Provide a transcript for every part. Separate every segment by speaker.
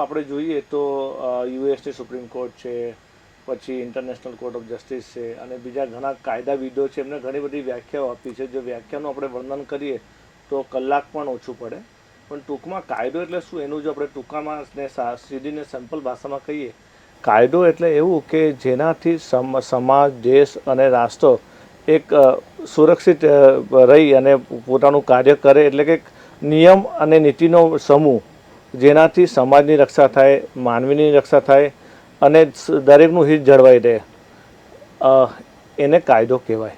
Speaker 1: આપણે જોઈએ તો યુએસની સુપ્રીમ કોર્ટ છે પછી ઇન્ટરનેશનલ કોર્ટ ઓફ જસ્ટિસ છે, અને બીજા ઘણા કાયદાવિદો છે. એમને ઘણી બધી વ્યાખ્યાઓ આપી છે. જો વ્યાખ્યાનું આપણે વર્ણન કરીએ તો કલાક પણ ઓછું પડે. પણ ટૂંકમાં કાયદો એટલે શું? એનું જો આપણે ટૂંકામાં ને સીધીને સિમ્પલ ભાષામાં કહીએ, કાયદો એટલે એવું કે જેનાથી સમ, સમાજ, દેશ અને રાષ્ટ્ર એક સુરક્ષિત રહી અને પોતાનું કાર્ય કરે. એટલે કે નિયમ અને નીતિનો સમૂહ જેનાથી સમાજની રક્ષા થાય માનવીની રક્ષા થાય અને દરેકનું હિત જળવાઈ રહે. એને કાયદો કહેવાય.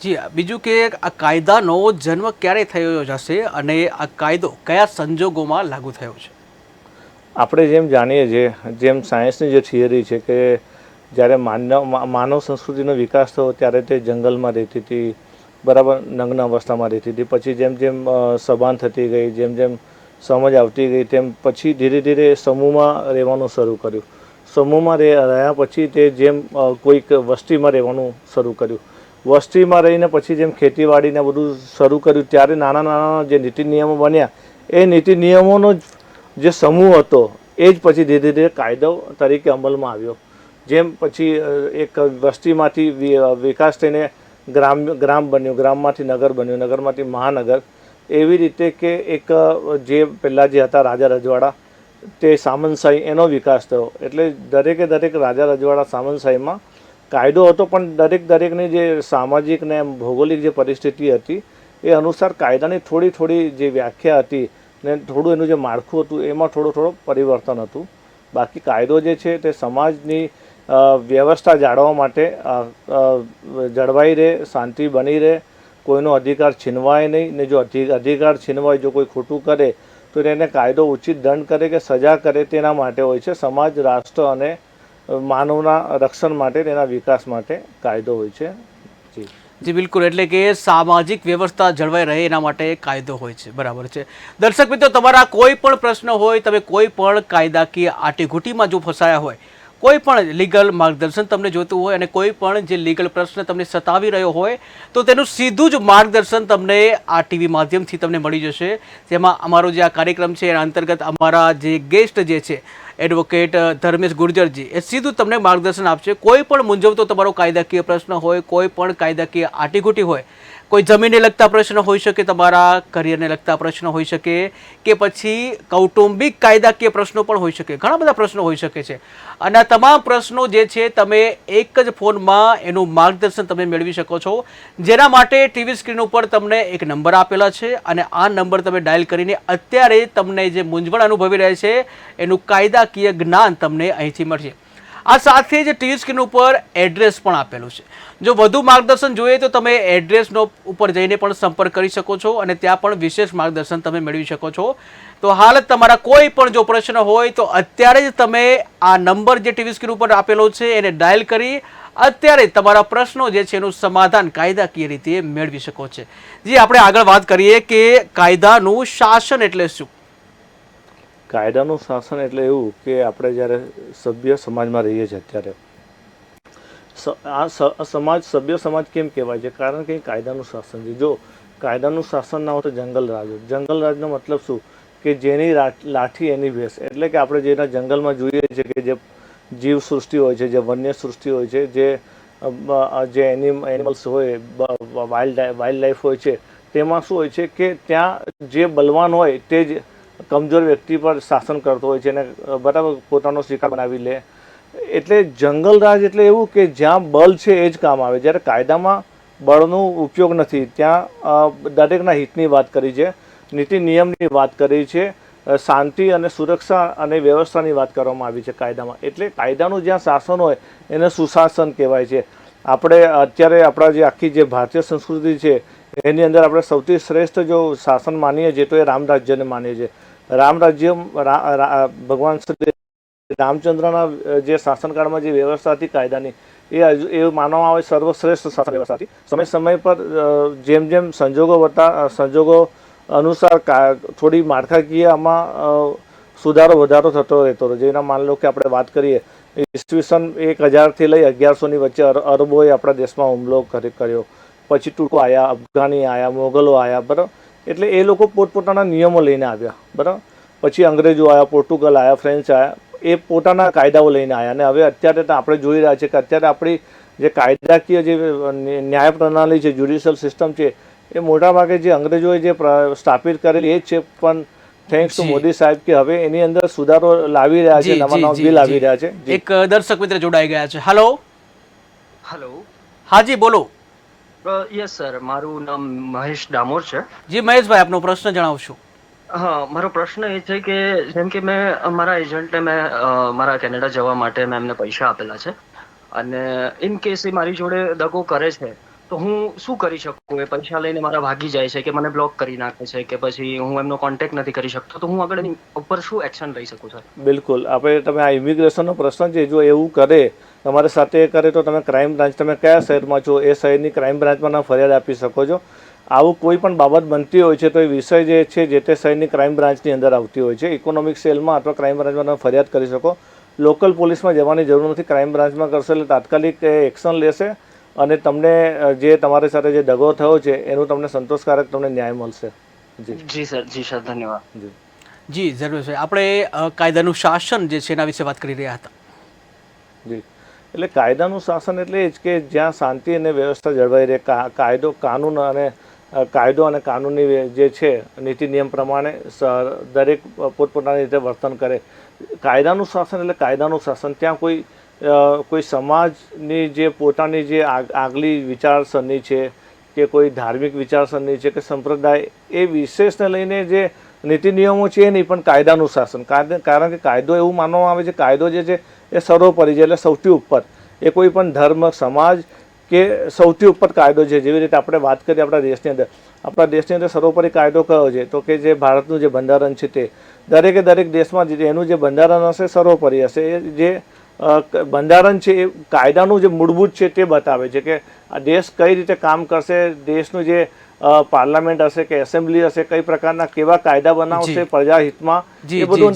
Speaker 2: જી બીજું કે આ કાયદાનો જન્મ ક્યારે થયો હશે અને આ કાયદો કયા સંજોગોમાં લાગુ થયો છે?
Speaker 1: આપણે જેમ જાણીએ છીએ જેમ સાયન્સની જે થિયરી છે કે જ્યારે માનવ માનવ સંસ્કૃતિનો વિકાસ થયો ત્યારે તે જંગલમાં રહેતી હતી બરાબર નગ્ન અવસ્થામાં રહેતી હતી. પછી જેમ જેમ સભાન થતી ગઈ જેમ જેમ સમજ આવતી ગઈ તેમ પછી ધીરે ધીરે સમૂહમાં રહેવાનું શરૂ કર્યું. સમૂહમાં રહે રહ્યા પછી તે જેમ કોઈક વસ્તીમાં રહેવાનું શરૂ કર્યું. વસ્તીમાં રહીને પછી જેમ ખેતીવાડીને બધું શરૂ કર્યું, ત્યારે નાના નાના જે નીતિ નિયમો બન્યા, એ નીતિ નિયમોનો જે સમૂહ હતો, એ જ પછી ધીરે ધીરે કાયદો તરીકે અમલમાં આવ્યો. જેમ પછી એક વસ્તીમાંથી વિકાસ થઈને ગ્રામ ગ્રામ બન્યું, ગ્રામમાંથી નગર બન્યું, નગરમાંથી મહાનગર. એવી રીતે કે એક જે પહેલાં જે હતા રાજા રજવાડા, તે સામંતશાહી એનો વિકાસ થયો. એટલે દરેકે દરેક રાજા રજવાડા સામંતશાહીમાં કાયદો હતો, પણ દરેક દરેકની જે સામાજિક ને ભૌગોલિક જે પરિસ્થિતિ હતી, એ અનુસાર કાયદાની થોડી થોડી જે વ્યાખ્યા હતી ને થોડું એનું જે માળખું હતું, એમાં થોડું થોડું પરિવર્તન હતું. બાકી કાયદો જે છે તે સમાજની વ્યવસ્થા જાળવવા માટે જળવાઈ રહે, શાંતિ બની રહે કોઈનો અધિકાર છીનવાય નહીં ને જો અધિ- અધિકાર છીનવાય, જો કોઈ ખોટું કરે, તો એને કાયદો ઉચિત દંડ કરે કે સજા કરે તેના માટે હોય છે. સમાજ, રાષ્ટ્ર અને માનવના રક્ષણ માટે તેના વિકાસ માટે કાયદો હોય છે. જી.
Speaker 2: જી, બિલકુલ. એટલે કે સામાજિક વ્યવસ્થા જળવાઈ રહે એના માટે કાયદો હોય છે. બરાબર છે. દર્શક મિત્રો, તમારા કોઈ પણ પ્રશ્ન હોય, તમે કોઈ પણ કાયદાકીય આટીઘૂટીમાં જો ફસાયા હોય કોઈ પણ લીગલ માર્ગદર્શન તમને જોતું હોય અને કોઈ પણ જે લીગલ પ્રશ્ન તમને સતાવી રહ્યો હોય, તો તેનું સીધું જ માર્ગદર્શન તમને આ ટીવી માધ્યમથી તમને મળી જશે. જેમાં અમારો જે આ કાર્યક્રમ છે, એના અંતર્ગત અમારા જે ગેસ્ટ જે છે એડવોકેટ ધર્મેશ ગુર્જરજી, એ સીધું તમને માર્ગદર્શન આપશે. કોઈ પણ મૂંઝવતો તમારો કાયદાકીય પ્રશ્ન હોય, કોઈ પણ કાયદાકીય આટીઘૂટી હોય કોઈ જમીનને લગતા પ્રશ્ન હોઈ શકે, તમારા કરિયરને લગતા પ્રશ્નો હોઈ શકે કે પછી કૌટુંબિક કાયદાકીય પ્રશ્નો પણ હોઈ શકે. ઘણા બધા પ્રશ્નો હોઈ શકે છે. અને આ તમામ પ્રશ્નો જે છે, તમે એક જ ફોનમાં એનું માર્ગદર્શન તમે મેળવી શકો છો. જેના માટે ટીવી સ્ક્રીન ઉપર તમને એક નંબર આપેલા છે અને આ નંબર તમે ડાયલ કરીને અત્યારે તમને જે મૂંઝવણ અનુભવી રહે છે, એનું કાયદાકીય જ્ઞાન તમને અહીંથી મળશે. આ સાથે જ ટીવી સ્ક્રીન ઉપર એડ્રેસ પણ આપેલું છે. જો વધુ માર્ગદર્શન જોઈએ તો તમે એડ્રેસનો ઉપર જઈને પણ સંપર્ક કરી શકો છો અને ત્યાં પણ વિશેષ માર્ગદર્શન તમે મેળવી શકો છો. તો હાલ તમારા કોઈ પણ જો પ્રશ્ન હોય તો અત્યારે જ તમે આ નંબર જે ટીવી સ્ક્રીન ઉપર આપેલો છે એને ડાયલ કરી અત્યારે તમારા પ્રશ્નો જે છે એનું સમાધાન કાયદાકીય રીતે મેળવી શકો છો. જે, આપણે આગળ વાત કરીએ કે કાયદાનું શાસન એટલે શું?
Speaker 1: કાયદાનું શાસન એટલે એવું કે આપણે જ્યારે સભ્ય સમાજમાં રહીએ છીએ અત્યારે. આ સમાજ, સભ્ય સમાજ કેમ કહેવાય છે? કારણ કે કાયદાનું શાસન છે. જો કાયદાનું શાસન ના હોય તો જંગલ રાજ જંગલ રાજનો મતલબ શું? કે જેની લાઠી એની ભેસ. એટલે કે આપણે જેના જંગલમાં જોઈએ છીએ કે જે જીવ સૃષ્ટિ હોય છે, જે વન્ય સૃષ્ટિ હોય છે, જે જે એનિમ, એનિમલ્સ હોય વાઇલ્ડ વાઇલ્ડ લાઈફ હોય છે, તેમાં શું હોય છે કે ત્યાં જે બલવાન હોય તે જ કમજોર વ્યક્તિ પર શાસન કરતો હોય છે અને બરાબર પોતાનો શિકાર બનાવી લે. એટલે જંગલ રાજ એટલે એવું કે જ્યાં બળ છે એ જ કામ આવે. જ્યારે કાયદામાં બળનો ઉપયોગ નથી, ત્યાં દરેકના હિતની વાત કરી છે, નીતિ નિયમની વાત કરી છે શાંતિ અને સુરક્ષા અને વ્યવસ્થાની વાત કરવામાં આવી છે કાયદામાં. એટલે કાયદાનું જ્યાં શાસન હોય, એને સુશાસન કહેવાય છે. આપણે અત્યારે આપણા જે આખી જે ભારતીય સંસ્કૃતિ છે, એની અંદર આપણે સૌથી શ્રેષ્ઠ જો શાસન માનીએ છીએ તો એ રામ રાજ્યને માનીએ છીએ. રામ રાજ્ય ભગવાન શ્રી રામચંદ્રના જે શાસનકાળમાં જે વ્યવસ્થા હતી કાયદાની, એ એ માનવામાં આવે સર્વશ્રેષ્ઠ શાસન વ્યવસ્થા હતી. સમય સમય પર જેમ જેમ સંજોગો વતા સંજોગો અનુસાર થોડી માળખાકીય આમાં સુધારો, વધારો થતો રહેતો હતો જેના માન લો કે આપણે વાત કરીએ, ઈસવીસન એક હજારથી લઈ અગિયારસોની વચ્ચે અરબોએ આપણા દેશમાં હુમલો કરી- કર્યો. પછી ટૂંકો આવ્યા અફઘાની આવ્યા મોગલો આવ્યા બરાબર? એટલે એ લોકો પોતપોતાના નિયમો લઈને આવ્યા બરાબર? પછી અંગ્રેજો આવ્યા પોર્ટુગલ આવ્યા ફ્રેન્ચ આવ્યા એ પોતાના કાયદાઓ લઈને આવ્યા અને હવે અત્યારે તો આપણે જોઈ રહ્યા છીએ કે અત્યારે આપણી જે કાયદાકીય જે ન્યાય પ્રણાલી છે જ્યુડિશિયલ સિસ્ટમ છે એ મોટાભાગે જે અંગ્રેજોએ જે સ્થાપિત કરેલી એ જ છે. પણ થેન્ક્સ ટુ મોદી સાહેબ કે હવે એની અંદર સુધારો લાવી રહ્યા છે નવા નવા બિલ આવી રહ્યા છે.
Speaker 2: એક દર્શક મિત્ર જોડાઈ ગયા છે. હલો
Speaker 3: હેલો
Speaker 2: હાજી બોલો.
Speaker 3: યસ સર મારું નામ મહેશ ડામોર છે.
Speaker 2: જી મહેશભાઈ આપનો પ્રશ્ન જણાવશો.
Speaker 3: હા મારો પ્રશ્ન એ છે કે જેમ કે મેં મારા એજન્ટને મેં મારા કેનેડા જવા માટે મેં એમને પૈસા આપેલા છે. અને ઇન કેસ એ મારી જોડે દગો કરે છે તો હું શું કરી શકું? એ પૈસા લઈને મારા ભાગી જાય છે કે મને બ્લોક કરી નાખે છે કે પછી હું એમનો કોન્ટેક્ટ નથી કરી શકતો? તો હું આગળ ઉપર શું એક્શન લઈ શકું સર
Speaker 1: બિલકુલ. આપણે તમે આ ઇમિગ્રેશનનો પ્રશ્ન છે, જો એવું કરે, તમારી સાથે એ કરે તો તમે ક્રાઇમ બ્રાન્ચ તમે કયા શહેરમાં છો? એ શહેરની ક્રાઇમ બ્રાન્ચમાં ફરિયાદ આપી શકો છો. આવું કોઈ પણ બાબત બનતી હોય છે, તો એ વિષય જે છે, જે તે શહેરની ક્રાઇમ બ્રાન્ચની અંદર આવતી હોય છે. ઇકોનોમિક સેલમાં અથવા ક્રાઇમ બ્રાન્ચમાં તમે ફરિયાદ કરી શકો. લોકલ પોલીસમાં જવાની જરૂર નથી ક્રાઇમ બ્રાન્ચમાં કરશો એટલે તાત્કાલિક એક્શન લેશે. અને તમને જે તમારી સાથે જે દગો થયો છે એનું તમને સંતોષકારક તમને ન્યાય મળશે. જી.
Speaker 3: જી સર જી સર ધન્યવાદ.
Speaker 1: જી.
Speaker 2: જી જરૂર છે. આપણે કાયદાનું શાસન જે છે એના વિશે વાત કરી રહ્યા હતા.
Speaker 1: જી. એટલે કાયદાનું શાસન એટલે એ જ કે જ્યાં શાંતિ અને વ્યવસ્થા જળવાઈ રહે કાયદો કાનૂન અને કાયદો અને કાનૂની જે છે નીતિ નિયમ પ્રમાણે સ- દરેક પોતપોતાની રીતે વર્તન કરે. કાયદાનું શાસન એટલે કાયદાનું શાસન. ત્યાં કોઈ કોઈ સમાજની જે પોતાની જે આગ- આગલી વિચારસરણી છે કે કોઈ ધાર્મિક વિચારસરણી છે કે સંપ્રદાય, એ વિશેષને લઈને જે નીતિ નિયમો છે એ નહીં, પણ કાયદાનું શાસન. કારણ કે કાયદો એવું માનવામાં આવે છે, કાયદો જે છે એ સર્વોપરી છે, એટલે સૌથી ઉપર. એ કોઈ પણ ધર્મ, સમાજ કે સૌથી ઉપર કાયદો છે, જેવી રીતે આપણે વાત કરીએ આપણા દેશની અંદર. આપણા દેશની અંદર સર્વોપરી કાયદો કયો છે? તો કે જે ભારતનું જે બંધારણ છે તે. દરેકે દરેક દેશમાં એનું જે બંધારણ હશે, સર્વોપરી હશે. એ જે બંધારણ છે એ કાયદાનું જે મૂળભૂત છે તે બતાવે છે કે આ દેશ કઈ રીતે કામ કરશે દેશનું જે પાર્લામેન્ટ હશે કે એસેમ્બલી હશે કઈ પ્રકારના કેવા કાયદા બનાવશે
Speaker 2: જી.
Speaker 1: પ્રજા હિતમાં
Speaker 2: જી
Speaker 1: એ બધું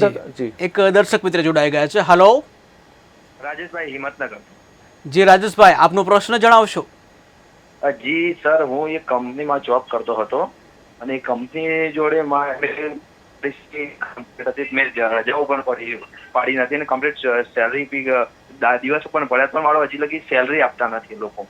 Speaker 2: એક દર્શક મિત્ર જોડાઈ ગયા છે. હલો
Speaker 4: રાજેશભાઈ હિંમતનગર.
Speaker 2: જી રાજેશભાઈ આપનો પ્રશ્ન જણાવશો?
Speaker 4: જી સર હું એક કંપનીમાં જોબ કરતો હતો અને એ કંપની જોડે મા- રજાઓ પણ પડી પાડી નથી અને કમ્પ્લીટ સેલરી બી દિવસ પણ પડ્યા પણ મારો હજી લગી સેલરી આપતા નથી લોકો.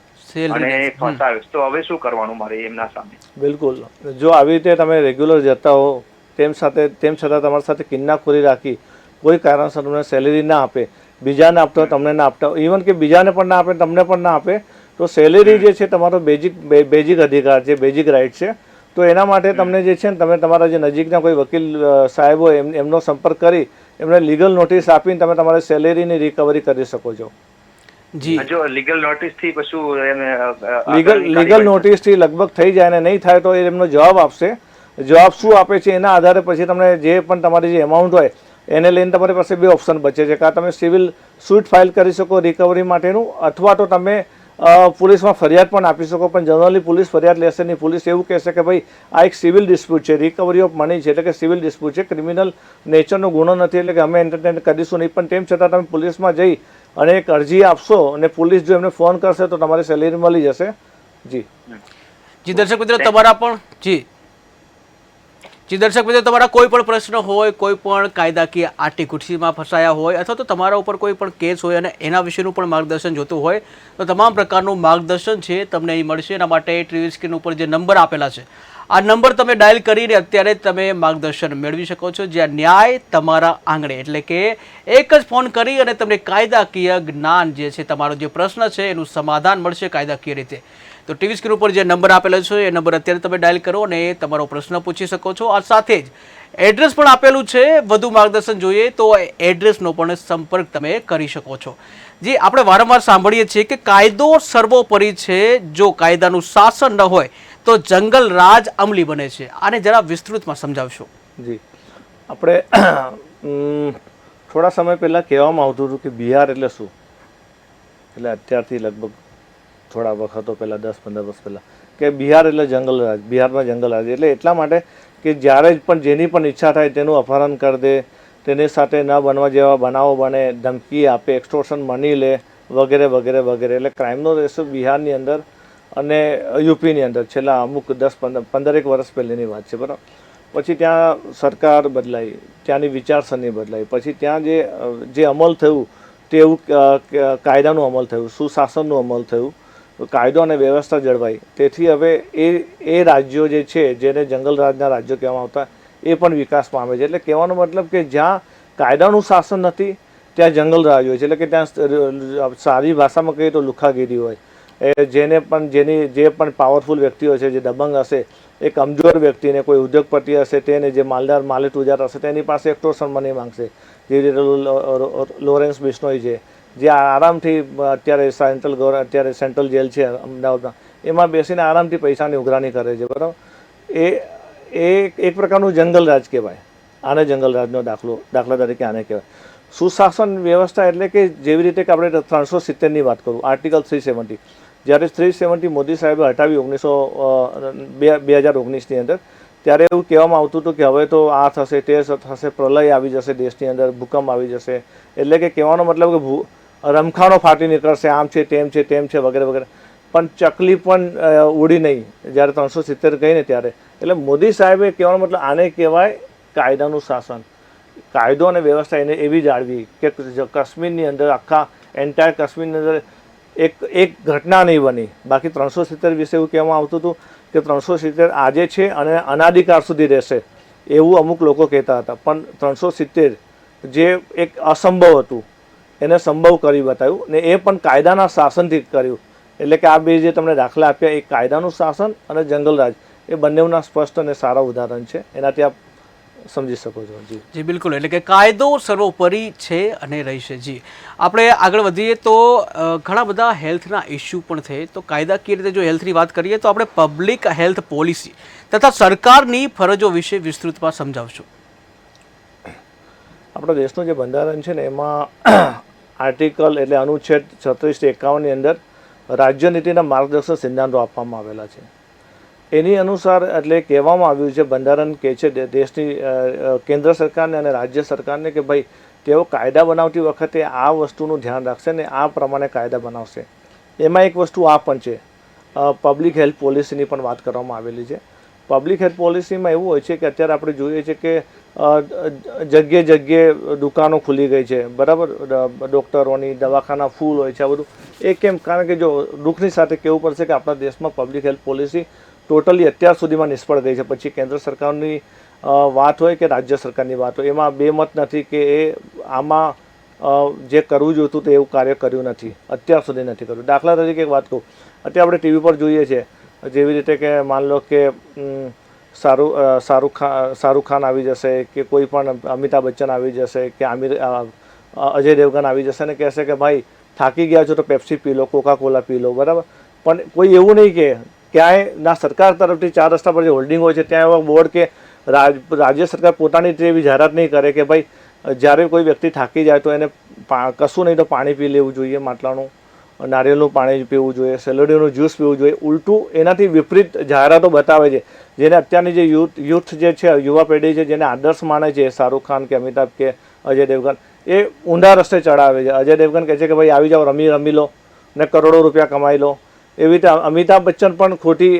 Speaker 4: અને
Speaker 2: હમ.
Speaker 4: તો હવે શું કરવાનું મારે એમના સામે?
Speaker 1: બિલકુલ. જો આવી રીતે તમે રેગ્યુલર જતા હો તેમ સાથે તેમ છતાં તમારી સાથે કિન્નાખોરી રાખી કોઈ કારણસર તમને સેલેરી ના આપે બીજાને આપતા હોય તમને ના આપતા હોય ઇવન કે બીજાને પણ ના આપે તમને પણ ના આપે તો સેલેરી જે છે તમારો બેઝિક બેઝિક અધિકાર છે બેઝિક રાઇટ છે તો એના માટે તમને જે છે ને તમે તમારા જે નજીકના કોઈ વકીલ સાહેબ હોય એમ એમનો સંપર્ક કરી એમને લીગલ નોટિસ આપીને તમે તમારી સેલેરીની રિકવરી કરી શકો છો.
Speaker 2: જી.
Speaker 4: જો લીગલ નોટિસથી એને અ,
Speaker 1: લીગલ લીગલ
Speaker 4: નોટિસ
Speaker 1: નોટિસથી લગભગ થઈ જાય ને નહીં થાય તો એ એમનો જવાબ આપશે. જવાબ શું આપે છે એના આધારે પછી તમને જે પણ તમારી જે એમાઉન્ટ હોય એને લઈને તમારી પાસે બે ઓપ્શન બચે છે. કાં તમે સિવિલ સુઇટ ફાઇલ કરી શકો રિકવરી માટેનું અથવા તો તમે પોલીસમાં ફરિયાદ પણ આપી શકો પણ જનરલી પોલીસ ફરિયાદ લેશે નહીં. પોલીસ એવું કહેશે કે ભાઈ આ એક સિવિલ ડિસ્પ્યુટ છે. રિકવરી ઓફ મની છે એટલે કે સિવિલ ડિસ્પ્યુટ છે. ક્રિમિનલ નેચરનો ગુનો નથી એટલે કે અમે એન્ટરટેન કરીશું નહીં. પણ તેમ છતાં તમે પોલીસમાં જઈ અને એક અરજી આપશો અને પોલીસ જો એમને ફોન કરશે તો તમારી સેલેરી મળી જશે. જી.
Speaker 2: જી દર્શક મિત્રો તમારા પણ જી. જી, દર્શક મિત્રો, તમારા કોઈ પણ પ્રશ્ન હોય, કોઈ પણ કાયદાકીય આટી ખુરશીમાં ફસાયા હોય, અથવા તો તમારા ઉપર કોઈ પણ કેસ હોય અને એના વિશેનું પણ માર્ગદર્શન જોતું હોય, તો તમામ પ્રકારનું માર્ગદર્શન છે તમને અહીં મળશે. એના માટે ટીવી સ્ક્રીન ઉપર જે નંબર આપેલા છે, આ નંબર તમે ડાયલ કરીને અત્યારે તમે માર્ગદર્શન મેળવી શકો છો. જ્યાં ન્યાય તમારા આંગણે, એટલે કે એક જ ફોન કરી અને તમને કાયદાકીય જ્ઞાન જે છે, તમારો જે પ્રશ્ન છે, એનું સમાધાન મળશે કાયદાકીય રીતે. તો ટીવી સ્ક્રીન ઉપર જે નંબર આપેલો છે, એ નંબર અત્યારે તમે ડાયલ કરો અને તમારો પ્રશ્ન પૂછી શકો છો. આ સાથે જ એડ્રેસ પણ આપેલું છે, વધુ માર્ગદર્શન જોઈએ તો એડ્રેસનો પણ સંપર્ક તમે કરી શકો છો. જે, આપણે વારંવાર સાંભળીએ છીએ કે કાયદો સર્વોપરી છે, જો કાયદાનું શાસન ન હોય તો જંગલ રાજ અમલી બને છે. આને જરા વિસ્તૃતમાં સમજાવશો.
Speaker 1: જી. આપણે થોડા સમય પહેલાં કહેવામાં આવતું હતું કે બિહાર એટલે શું? એટલે અત્યારથી લગભગ થોડા વખતો પહેલાં, દસ પંદર વર્ષ પહેલાં, કે બિહાર એટલે જંગલ રાજ, બિહારમાં જંગલ રાજ. એટલે એટલા માટે કે જ્યારે પણ જેની પણ ઈચ્છા થાય તેનું અપહરણ કરી દે, તેની સાથે ન બનવા જેવા બનાવો બને, ધમકી આપે એક્સટોર્શન મની લે, વગેરે વગેરે વગેરે. એટલે ક્રાઇમનો રેશો બિહારની અંદર અને યુપીની અંદર. છેલ્લા અમુક દસ પંદર, પંદરેક વર્ષ પહેલીની વાત છે, બરાબર? પછી ત્યાં સરકાર બદલાઈ, ત્યાંની વિચારસરણી બદલાઈ. પછી ત્યાં જે જે અમલ થયું, તે એવું કાયદાનું અમલ થયું, સુશાસનનું અમલ થયું. કાયદો અને વ્યવસ્થા જળવાઈ તેથી હવે એ એ રાજ્યો જે છે જેને જંગલ રાજના રાજ્યો કહેવામાં આવતા એ પણ વિકાસ પામે છે એટલે કહેવાનો મતલબ કે જ્યાં કાયદાનું શાસન નથી ત્યાં જંગલ રાજ હોય છે એટલે કે ત્યાં સારી ભાષામાં કહીએ તો લુખાગીરી હોય એ જેને પણ જેની જે પણ પાવરફુલ વ્યક્તિઓ છે જે દબંગ હશે એ કમજોર વ્યક્તિને કોઈ ઉદ્યોગપતિ હશે તેને જે માલદાર માલે તુજાર હશે તેની પાસે એક્ટોર્શન મની માંગશે જેવી રીતે લોરેન્સ બિશ્નોઈ છે જે આરામથી અત્યારે સેન્ટ્રલ ગવર, અત્યારે સેન્ટ્રલ જેલ છે અમદાવાદમાં, એમાં બેસીને આરામથી પૈસાની ઉઘરાણી કરે છે, બરાબર? એ એ એક પ્રકારનું જંગલ રાજ કહેવાય. આને જંગલ રાજનો દાખલો, દાખલા તરીકે આને કહેવાય. સુશાસન વ્યવસ્થા એટલે કે જેવી રીતે કે આપણે ત્રણસો સિત્તેરની વાત કરું, આર્ટિકલ થ્રી સેવન્ટી. જ્યારે થ્રી સેવન્ટી મોદી સાહેબે હટાવી ઓગણીસો બે હજાર ઓગણીસની અંદર, ત્યારે એવું કહેવામાં આવતું હતું કે હવે તો આ થશે, તે થશે, પ્રલય આવી જશે દેશની અંદર, ભૂકંપ આવી જશે. એટલે કે કહેવાનો મતલબ કે ભૂ રમખાણો ફાટી નીકળશે, આમ છે, તેમ છે તેમ છે, વગેરે વગેરે. પણ ચકલી પણ ઉડી નહીં, જ્યારે ત્રણસો સિત્તેર ગઈ ને ત્યારે. એટલે મોદી સાહેબે કહેવાનો મતલબ આને કહેવાય કાયદાનું શાસન. કાયદો અને વ્યવસ્થા એને એવી જાળવી કે કાશ્મીરની અંદર આખા એન્ટાયર કાશ્મીરની અંદર એક એક ઘટના નહીં બની. બાકી ત્રણસો સિત્તેર વિશે એવું કહેવામાં આવતું હતું કે ત્રણસો સિત્તેર આજે છે અને અનાધિકાર સુધી રહેશે. એવું અમુક લોકો કહેતા હતા. પણ ત્રણસો સિત્તેર જે એક અસંભવ હતું. એને સંભવ કરી બતાવ્યું ને એ પણ કાયદાના શાસનથી કર્યું. એટલે કે આ બે જે તમને દાખલા આપ્યા એ કાયદાનું શાસન અને જંગલરાજ એ બંનેના સ્પષ્ટ અને સારા ઉદાહરણ છે. એનાથી આપ સમજી શકો છો. જી.
Speaker 2: જી બિલકુલ. એટલે કે કાયદો સર્વોપરી છે અને રહેશે. જી. આપણે આગળ વધીએ તો ઘણા બધા હેલ્થના ઇસ્યુ પણ છે. તો કાયદાકીય રીતે જો હેલ્થની વાત કરીએ તો આપણે પબ્લિક હેલ્થ પોલિસી તથા સરકારની ફરજો વિશે વિસ્તૃતમાં સમજાવશો.
Speaker 1: આપણા દેશનું જે બંધારણ છે ને એમાં આર્ટિકલ એટલે અનુચ્છેદ છત્રીસ એકાવનની અંદર રાજ્યનીતિના માર્ગદર્શક સિદ્ધાંતો આપવામાં આવેલા છે. એની અનુસાર એટલે કહેવામાં આવ્યું છે, બંધારણ કે છે દેશની કેન્દ્ર સરકારને અને રાજ્ય સરકારને કે ભાઈ તેઓ કાયદા બનાવતી વખતે આ વસ્તુનું ધ્યાન રાખશે ને આ પ્રમાણે કાયદા બનાવશે. એમાં એક વસ્તુ આ પણ છે. પબ્લિક હેલ્થ પોલિસીની પણ વાત કરવામાં આવેલી છે. પબ્લિક હેલ્થ પોલિસીમાં એવું હોય છે કે અત્યારે આપણે જોઈએ છીએ કે જગ્યાએ જગ્યે જગ્યે દુકાનો ખુલી ગઈ છે. બરાબર? ડૉક્ટરોની, દવાખાના ફૂલ હોય છે, આ બધું. એ કેમ? કારણ કે જો દુઃખની સાથે કહેવું પડશે કે આપણા દેશમાં પબ્લિક હેલ્થ પોલિસી ટોટલી અત્યાર સુધીમાં નિષ્ફળ ગઈ છે. પછી કેન્દ્ર સરકારની વાત હોય કે રાજ્ય સરકારની વાત હોય, એમાં બે મત નથી કે એ આમાં જે કરવું જોઈતું તે એવું કાર્ય કર્યું નથી. અત્યાર સુધી નથી કર્યું. દાખલા તરીકે એક વાત કહું. અત્યારે આપણે ટીવી પર જોઈએ છે. જેવી રીતે કે માન લો કે ઉમ, શાહરુખ ખાન શાહરુખ ખાન આવી જશે કે કોઈ પણ અમિતાભ બચ્ચન આવી જશે કે આમિર અજય દેવગન આવી જશે ને કહેશે કે ભાઈ થાકી ગયા છો તો પેપ્સી પી લો કોકા કોલા પી લો બરાબર? પણ કોઈ એવું નહીં કે ક્યાંય ના સરકાર તરફથી ચાર રસ્તા પર જે હોલ્ડિંગ હોય છે ત્યાં એવા બોર્ડ કે રાજ રાજ્ય સરકાર પોતાની રીતે એવી જાહેરાત નહીં કરે કે ભાઈ જ્યારે કોઈ વ્યક્તિ થાકી જાય તો એને કશું નહીં તો પાણી પી લેવું જોઈએ માટલાનું નારિયેળનું પાણી પીવું જોઈએ સેલડીનું જ્યુસ પીવું જોઈએ, ઉલટું એનાથી વિપરીત જાહેરાતો બતાવે છે, જેને અત્યારની જે યુથ યુથ જે છે, યુવા પેઢી છે, જેને આદર્શ માને છે, શાહરુખ ખાન કે અમિતાભ કે અજય દેવગન, એ ઊંડા રસ્તે ચડાવે છે. અજય દેવગન કહે છે કે ભાઈ, આવી જાઓ, રમી રમી લો ને કરોડો રૂપિયા કમાઈ લો. એવી રીતે અમિતાભ બચ્ચન પણ ખોટી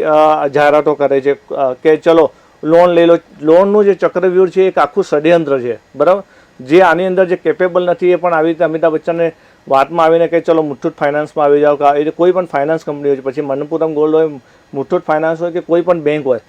Speaker 1: જાહેરાતો કરે છે કે ચલો, લોન લઈ લો. લોનનું જે ચક્રવ્યૂહ છે એક આખું ષડયંત્ર છે. બરાબર? જે આની અંદર જે કેપેબલ નથી, એ પણ આવી રીતે અમિતાભ બચ્ચનને વાતમાં આવીને કે ચલો મુથ્થુટ ફાઇનાન્સમાં આવી જાઓ. કે આ કોઈ પણ ફાઇનાન્સ કંપની હોય છે. પછી મનપુરમ ગોલ્ડ હોય મુથ્થુટ ફાઇનાન્સ હોય કે કોઈ પણ બેંક હોય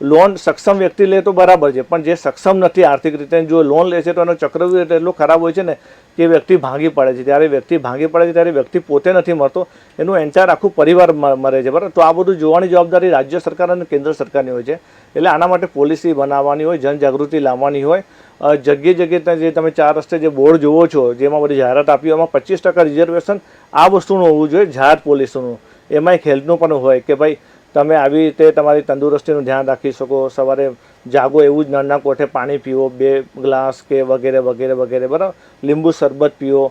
Speaker 1: લોન સક્ષમ વ્યક્તિ લે તો બરાબર છે, પણ જે સક્ષમ નથી આર્થિક રીતે જો લોન લે છે તો એનો ચક્રવ્યૂહ એટલો ખરાબ હોય છે ને કે વ્યક્તિ ભાંગી પડે છે. ત્યારે વ્યક્તિ ભાંગી પડે છે, ત્યારે વ્યક્તિ પોતે નથી મળતો એનું એન્ચાર આખું પરિવાર મરે છે. બરાબર? તો આ બધું જોવાની જવાબદારી રાજ્ય સરકાર અને કેન્દ્ર સરકારની હોય છે. એટલે આના માટે પોલિસી બનાવવાની હોય, જનજાગૃતિ લાવવાની હોય. જગ્યાએ જગ્યે જગ્યે જે તમે ચાર રસ્તે જે બોર્ડ જોવો છો, જેમાં બધી જાહેરાત આપી એમાં પચીસ ટકા રિઝર્વેશન આ વસ્તુનું હોવું જોઈએ, જાહેર પોલીસનું. એમાં એક હેલ્થનું પણ હોય કે ભાઈ તમે આવી રીતે તમારી તંદુરસ્તીનું ધ્યાન રાખી શકો. સવારે જાગો એવું જ નાના કોઠે પાણી પીવો બે ગ્લાસ કે વગેરે વગેરે વગેરે, બરાબર? લીંબુ શરબત પીવો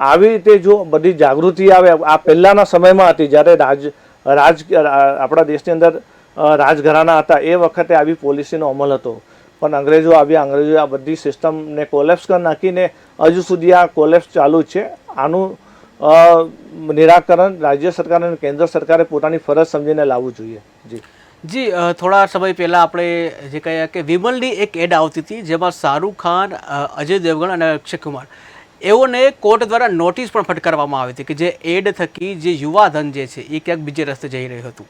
Speaker 1: આવી રીતે જો બધી જાગૃતિ આવે, આ પહેલાંના સમયમાં હતી, જ્યારે રાજ રાજ, આપણા દેશની અંદર રાજઘરાના હતા, એ વખતે આવી પોલિસીનો અમલ હતો. પણ અંગ્રેજો આવ્યા અંગ્રેજો આ બધી સિસ્ટમને કોલેપ્સ કરી નાખીને હજુ સુધી આ કોલેપ્સ ચાલુ છે. આનું નિરાકરણ રાજ્ય સરકાર અને કેન્દ્ર સરકારે પોતાની ફરજ સમજીને લાવવું જોઈએ. જી.
Speaker 2: જી થોડા સમય પહેલાં આપણે જે કહીએ કે વિમલની એક એડ આવતી હતી જેમાં શાહરૂખ ખાન અજય દેવગણ અને અક્ષય કુમાર. એઓને કોર્ટ દ્વારા નોટિસ પણ ફટકારવામાં આવી હતી કે જે એડ થકી જે યુવાધન જે છે એ ક્યાંક બીજે રસ્તે જઈ રહ્યું હતું.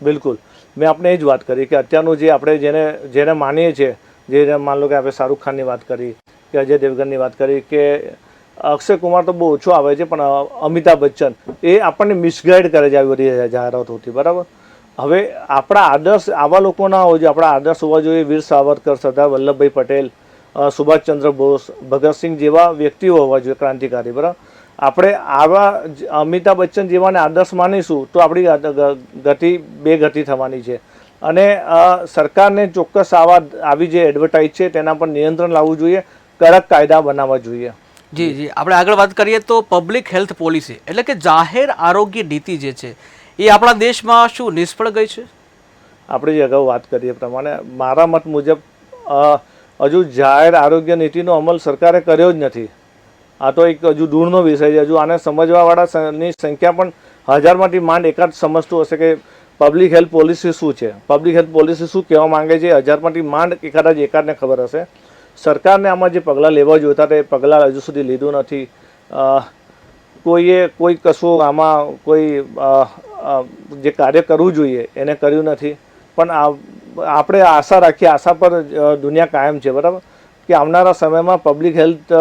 Speaker 1: બિલકુલ. મેં આપણે એ જ વાત કરી કે અત્યારનું જે આપણે જેને જેને માનીએ છીએ જે માન લો કે આપણે શાહરૂખ ખાનની વાત કરી કે અજય દેવગનની વાત કરી કે અક્ષય કુમાર તો બહુ ઓછો આવે છે, પણ અમિતાભ બચ્ચન એ આપણને મિસગાઈડ કરે છે આવી બધી જાહેરાતોથી, બરાબર? હવે આપણા આદર્શ, આવા લોકો ના હોવા જોઈએ આપણા આદર્શ હોવા જોઈએ વીર સાવરકર, સરદાર વલ્લભભાઈ પટેલ સુભાષચંદ્ર બોઝ, ભગતસિંહ જેવા વ્યક્તિઓ હોવા જોઈએ, ક્રાંતિકારી, બરાબર? આપણે આવા અમિતાભ બચ્ચન જેવાને આદર્શ માનીશું, તો આપણી ગતિ, બે ગતિ થવાની છે. અને સરકારને ચોક્કસ આવા આવી જે એડવર્ટાઇઝ છે, તેના પર નિયંત્રણ લાવવું જોઈએ, કડક કાયદા બનાવવા જોઈએ.
Speaker 2: જી જી. આપણે આગળ વાત કરીએ તો પબ્લિક હેલ્થ પોલિસી એટલે કે જાહેર આરોગ્ય નીતિ જે છે, એ આપણા દેશમાં શું નિષ્ફળ ગઈ છે?
Speaker 1: આપણે જે અગાઉ વાત કરીએ પ્રમાણે મારા મત મુજબ હજુ જાહેર આરોગ્ય નીતિનો અમલ સરકારે કર્યો જ નથી. આ તો એક હજુ દૂરનો વિષય છે. હજુ આને સમજવાવાળાની સંખ્યા પણ હજારમાંથી માંડ એકાદ સમજતું હશે કે પબ્લિક હેલ્થ પોલિસી શું છે? પબ્લિક હેલ્થ પોલિસી શું કહેવા માંગે છે? હજારમાંથી માંડ એકાદ જ એકાદને ખબર હશે. સરકારને આમાં જે પગલાં લેવા જોઈતા એ પગલાં હજુ સુધી લીધું નથી. કોઈએ કોઈ કશું આમાં કોઈ જે કાર્ય કરવું જોઈએ એને કર્યું નથી. પણ આપણે આશા રાખીએ, આશા પર દુનિયા કાયમ છે, બરાબર? કે આવનારા સમયમાં પબ્લિક હેલ્થ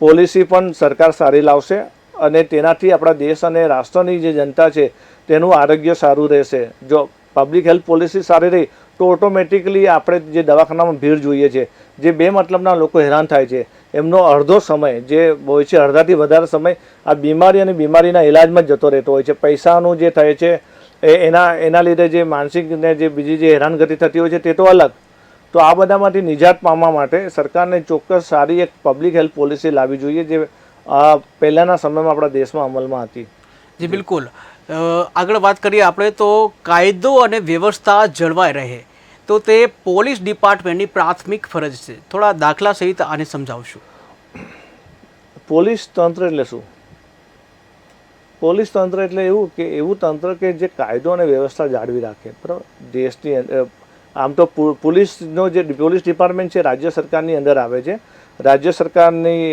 Speaker 1: પોલિસી પણ સરકાર સારી લાવશે અને તેનાથી આપણા દેશ અને રાષ્ટ્રની જે જનતા છે તેનું આરોગ્ય સારું રહેશે. જો પબ્લિક હેલ્થ પોલિસી સારી રહી તો ઓટોમેટિકલી આપણે જે દવાખાનામાં ભીડ જોઈએ છે, જે બે મતલબના લોકો હેરાન થાય છે, એમનો અડધો સમય, જે હોય છે અડધાથી વધારે સમય, આ બીમારી અને બીમારીના ઇલાજમાં જ જતો રહેતો હોય છે. પૈસાનું જે થાય છે, એ એના એના લીધે જે માનસિક ને જે બીજી જે હેરાનગતિ થતી હોય છે, તે તો અલગ. તો આ બધામાંથી નિજાત પામવા માટે સરકારને ચોક્કસ સારી એક પબ્લિક હેલ્થ પોલિસી લાવવી જોઈએ, જે પહેલાંના સમયમાં આપણા દેશમાં અમલમાં હતી.
Speaker 2: જી, બિલકુલ. આગળ વાત કરીએ આપણે તો કાયદો અને વ્યવસ્થા જળવાઈ રહે. તો તે પોલીસ ડિપાર્ટમેન્ટની પ્રાથમિક ફરજ છે. થોડા દાખલા સહિત આને સમજાવશું.
Speaker 1: પોલીસ તંત્ર એટલે શું? પોલીસ તંત્ર એટલે એવું કે, એવું તંત્ર કે જે કાયદો અને વ્યવસ્થા જાળવી રાખે. બરાબર? દેશની આમ તો પોલીસનો જે પોલીસ ડિપાર્ટમેન્ટ છે, રાજ્ય સરકારની અંદર આવે છે. રાજ્ય સરકારની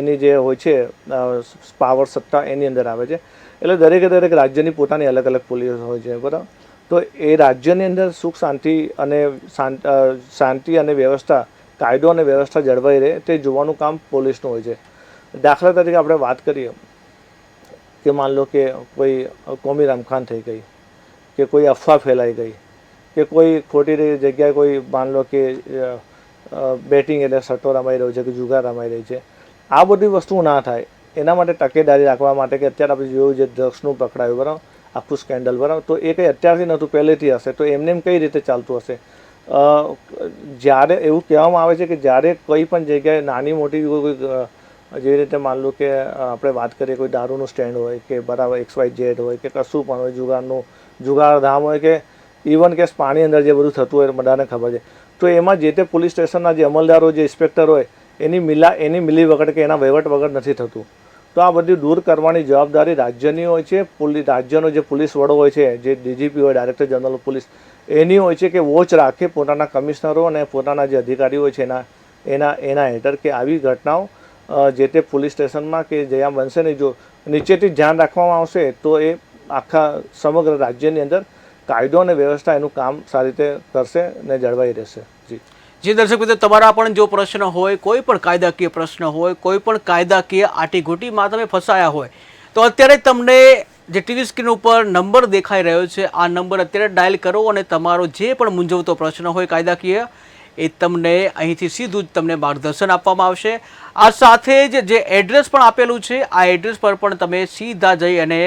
Speaker 1: એની જે હોય છે પાવર સત્તા એની અંદર આવે છે. એટલે દરેકે દરેક રાજ્યની પોતાની અલગ અલગ પોલીસ હોય છે. બરાબર? તો એ રાજ્યની અંદર સુખ, શાંતિ અને શાંતિ અને વ્યવસ્થા, કાયદો અને વ્યવસ્થા જળવાઈ રહે તે જોવાનું કામ પોલીસનું હોય છે. દાખલા તરીકે આપણે વાત કરીએ કે માન લો કે કોઈ કોમી રમખાન થઈ ગઈ, કે કોઈ અફવા ફેલાઈ ગઈ, કે કોઈ ખોટી જગ્યાએ કોઈ માન લો કે બેટિંગ એટલે સટ્ટો રમાઈ રહ્યો છે કે જુગાર રમાઈ રહી છે, આ બધી વસ્તુ ના થાય. એના માટે તકેદારી રાખવા માટે કે અત્યારે આપણે જોયું છે, ડ્રગ્સનું પકડાયું, બરાબર? આખું સ્કેન્ડલ બરાબર તો એ કંઈ અત્યારથી નહોતું, પહેલેથી હશે. તો એમને એમ કઈ રીતે ચાલતું હશે? જ્યારે એવું કહેવામાં આવે છે કે જ્યારે કોઈ પણ જગ્યાએ નાની મોટી કોઈ જેવી રીતે માન લો કે આપણે વાત કરીએ કોઈ દારૂનું સ્ટેન્ડ હોય કે બરાબર એક્સ વાય ઝેડ હોય કે કશું પણ હોય, જુગારનું જુગાર ધામ હોય કે ઇવન કે પાણી અંદર જે બધું થતું હોય, બધાને ખબર છે. તો એમાં જે તે પોલીસ સ્ટેશનના જે અમલદારો, જે ઇન્સ્પેક્ટર હોય, એની મિલા, એની મિલી વગર કે એના વહીવટ વગર નથી થતું. તો આ બધી દૂર કરવાની જવાબદારી રાજ્યની હોય છે પોલીસ રાજ્યનો જે પોલીસ વડો હોય છે, જે ડીજીપી હોય, ડાયરેક્ટર જનરલ પોલીસ, એની હોય છે કે વોચ રાખે પોતાના કમિશનરો અને પોતાના જે અધિકારીઓ હોય છે, એના એના એના હેઠળ કે આવી ઘટનાઓ જે તે પોલીસ સ્ટેશનમાં કે જ્યાં બનશે ને જો નીચેથી ધ્યાન રાખવામાં આવશે, તો એ આખા સમગ્ર રાજ્યની અંદર કાયદો અને વ્યવસ્થા એનું કામ સારી રીતે કરશે અને જળવાઈ રહેશે. જી
Speaker 2: દર્શક મિત્રો, તમારા પણ જો પ્રશ્ન હોય, કોઈ પણ કાયદાકીય પ્રશ્ન હોય, કોઈ પણ કાયદાકીય આટીઘૂટીમાં તમે ફસાયા હોય, તો અત્યારે તમને જે ટીવી સ્ક્રીન ઉપર નંબર દેખાઈ રહ્યો છે, આ નંબર અત્યારે ડાયલ કરો અને તમારો જે પણ મૂંઝવતો પ્રશ્ન હોય કાયદાકીય, એ તમને અહીંથી સીધું જ તમને માર્ગદર્શન આપવામાં આવશે. આ સાથે જ જે એડ્રેસ પણ આપેલું છે, આ એડ્રેસ પર પણ તમે સીધા જઈ અને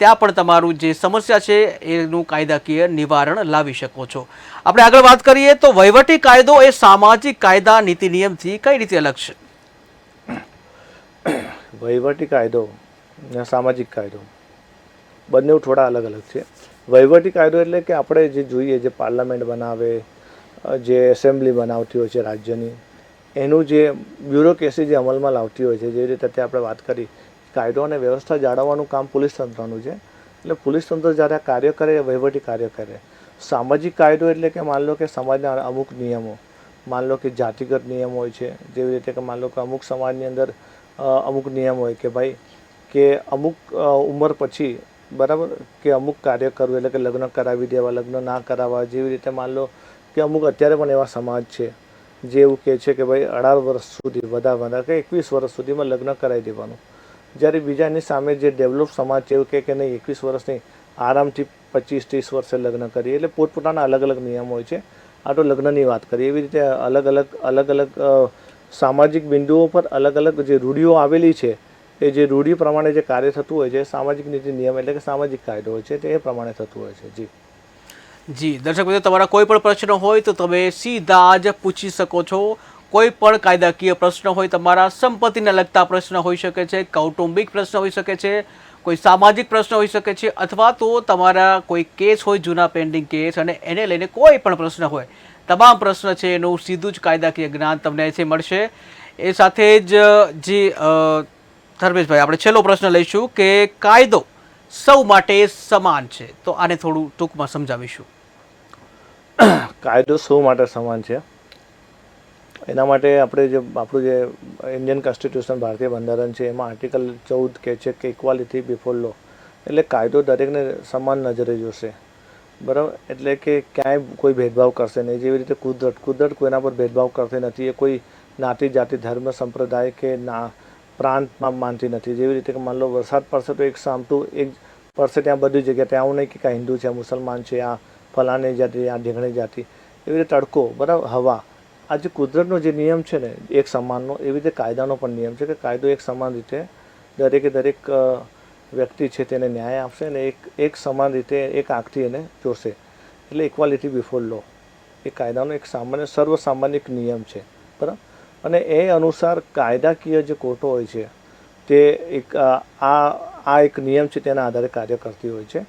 Speaker 2: ત્યાં પણ તમારું જે સમસ્યા છે, એનું કાયદાકીય નિવારણ લાવી શકો છો. આપણે આગળ વાત કરીએ તો વહીવટી કાયદો એ સામાજિક કાયદા નીતિ નિયમથી કઈ રીતે અલગ છે?
Speaker 1: વહીવટી કાયદો ને સામાજિક કાયદો બંને થોડા અલગ અલગ છે. વહીવટી કાયદો એટલે કે આપણે જે જોઈએ, જે પાર્લામેન્ટ બનાવે, જે એસેમ્બલી બનાવતી હોય છે રાજ્યની, એનું જે બ્યુરોક્રેસી જે અમલમાં લાવતી હોય છે, જે રીતે આપણે વાત કરી કાયદો અને વ્યવસ્થા જાળવવાનું કામ પોલીસ તંત્રનું છે. એટલે પોલીસ તંત્ર જ્યારે કાર્ય કરે, વહીવટી કાર્ય કરે. સામાજિક કાયદો એટલે કે માન લો કે સમાજના અમુક નિયમો, માન લો કે જાતિગત નિયમ હોય છે, જેવી રીતે કે માન લો કે અમુક સમાજની અંદર અમુક નિયમ હોય કે ભાઈ, કે અમુક ઉંમર પછી, બરાબર, કે અમુક કાર્ય કરવું એટલે કે લગ્ન કરાવી દેવા, લગ્ન ના કરાવવા, જેવી રીતે માન લો કે અમુક અત્યારે પણ એવા સમાજ છે, જે એવું કહે છે કે ભાઈ અઢાર વર્ષ સુધી, વધારે વધારે, કે એકવીસ વર્ષ સુધીમાં લગ્ન કરાવી દેવાનું. જ્યારે બીજાની સામે જે ડેવલપ સમાજ છે, એવું કહે કે નહીં, એકવીસ વર્ષ નહીં આરામથી પચીસ ત્રીસ વર્ષે લગ્ન કરીએ. એટલે પોતપોતાના અલગ અલગ નિયમ હોય છે. આ તો લગ્નની વાત કરીએ. એવી રીતે અલગ અલગ અલગ અલગ સામાજિક બિંદુઓ પર અલગ અલગ જે રૂઢિઓ આવેલી છે, એ જે રૂઢિ પ્રમાણે જે કાર્ય થતું હોય છે સામાજિક નીતિ નિયમ એટલે કે સામાજિક કાયદો હોય છે, તે એ પ્રમાણે થતું હોય છે. જી.
Speaker 2: જી, દર્શક મિત્રો, તમારા કોઈ પણ પ્રશ્ન હોય તો તમે સીધા જ પૂછી શકો છો. કોઈ પણ કાયદાકીય પ્રશ્ન હોય, તમારા સંપત્તિને લગતા પ્રશ્ન હોઈ શકે છે, કૌટુંબિક પ્રશ્ન હોઈ શકે છે, કોઈ સામાજિક પ્રશ્ન હોઈ શકે છે, અથવા તો તમારા કોઈ કેસ હોય, જૂના પેન્ડિંગ કેસ, અને એને લઈને કોઈ પણ પ્રશ્ન હોય, તમામ પ્રશ્ન છે એનું સીધું જ કાયદાકીય જ્ઞાન તમને અહીંથી મળશે. એ સાથે જ, જે ધર્મેશભાઈ, આપણે છેલ્લો પ્રશ્ન લઈશું કે કાયદો સૌ માટે સમાન છે. તો આને થોડું ટૂંકમાં સમજાવીશું.
Speaker 1: કાયદો સૌ માટે સમાન છે. એના માટે આપણે જે, આપણું જે ઇન્ડિયન કોન્સ્ટિટ્યુશન ભારતીય બંધારણ છે, એમાં આર્ટિકલ ચૌદ કહે છે કે ઇક્વાલિટી બિફોર લો એટલે કાયદો દરેકને સમાન નજરે જોશે. બરાબર? એટલે કે ક્યાંય કોઈ ભેદભાવ કરશે નહીં. જેવી રીતે કુદરત કુદરત કોઈના પર ભેદભાવ કરતી નથી. એ કોઈ નાતી, જાતિ, ધર્મ, સંપ્રદાય કે ના પ્રાંતમાં માનતી નથી. જેવી રીતે કે માન લો વરસાદ પડશે તો એક સામટું એક પડશે ત્યાં બધી જગ્યાએ. ત્યાં આવું નહીં કે કાંઈ હિન્દુ છે, મુસલમાન છે, આ ફલાણી જાતિ, આ ઢીંગણી જાતિ. એવી રીતે તડકો, બરાબર? હવા. આ જે કુદરતનો જે નિયમ છે ને, એક સમાનનો, એવી રીતે કાયદાનો પણ નિયમ છે કે કાયદો એક સમાન રીતે દરેકે દરેક વ્યક્તિ છે તેને ન્યાય આપશે અને એક એક સમાન રીતે એક આંખથી એને જોશે એટલે ઇક્વાલિટી બિફોર લો એ કાયદાનો એક સામાન્ય, સર્વસામાન્ય નિયમ છે. બરાબર? અને એ અનુસાર કાયદાકીય જે કોર્ટો હોય છે, તે એક આ આ એક નિયમ છે તેના આધારે કાર્ય કરતી હોય છે.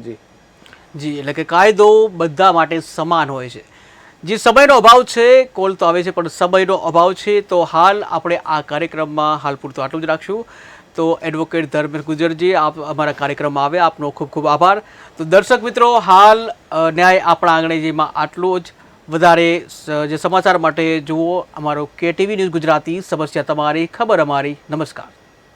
Speaker 1: જી.
Speaker 2: જી, એટલે કે કાયદો બધા માટે સમાન હોય છે. જે સમયનો અભાવ છે, કોલ તો આવે છે, પણ સમયનો અભાવ છે, તો હાલ આપણે આ કાર્યક્રમમાં હાલ પૂરતું આટલું જ રાખશું. તો એડવોકેટ ધર્મેશ ગુજરજી, આપ અમારા કાર્યક્રમમાં આવ્યા આપનો ખૂબ ખૂબ આભાર. તો દર્શક મિત્રો, હાલ ન્યાય આપણા આંગણે જેમાં આટલું જ વધારે જે સમાચાર માટે જુઓ, અમારો કે ટીવી ન્યૂઝ ગુજરાતી સમસ્યા તમારી, ખબર અમારી. નમસ્કાર.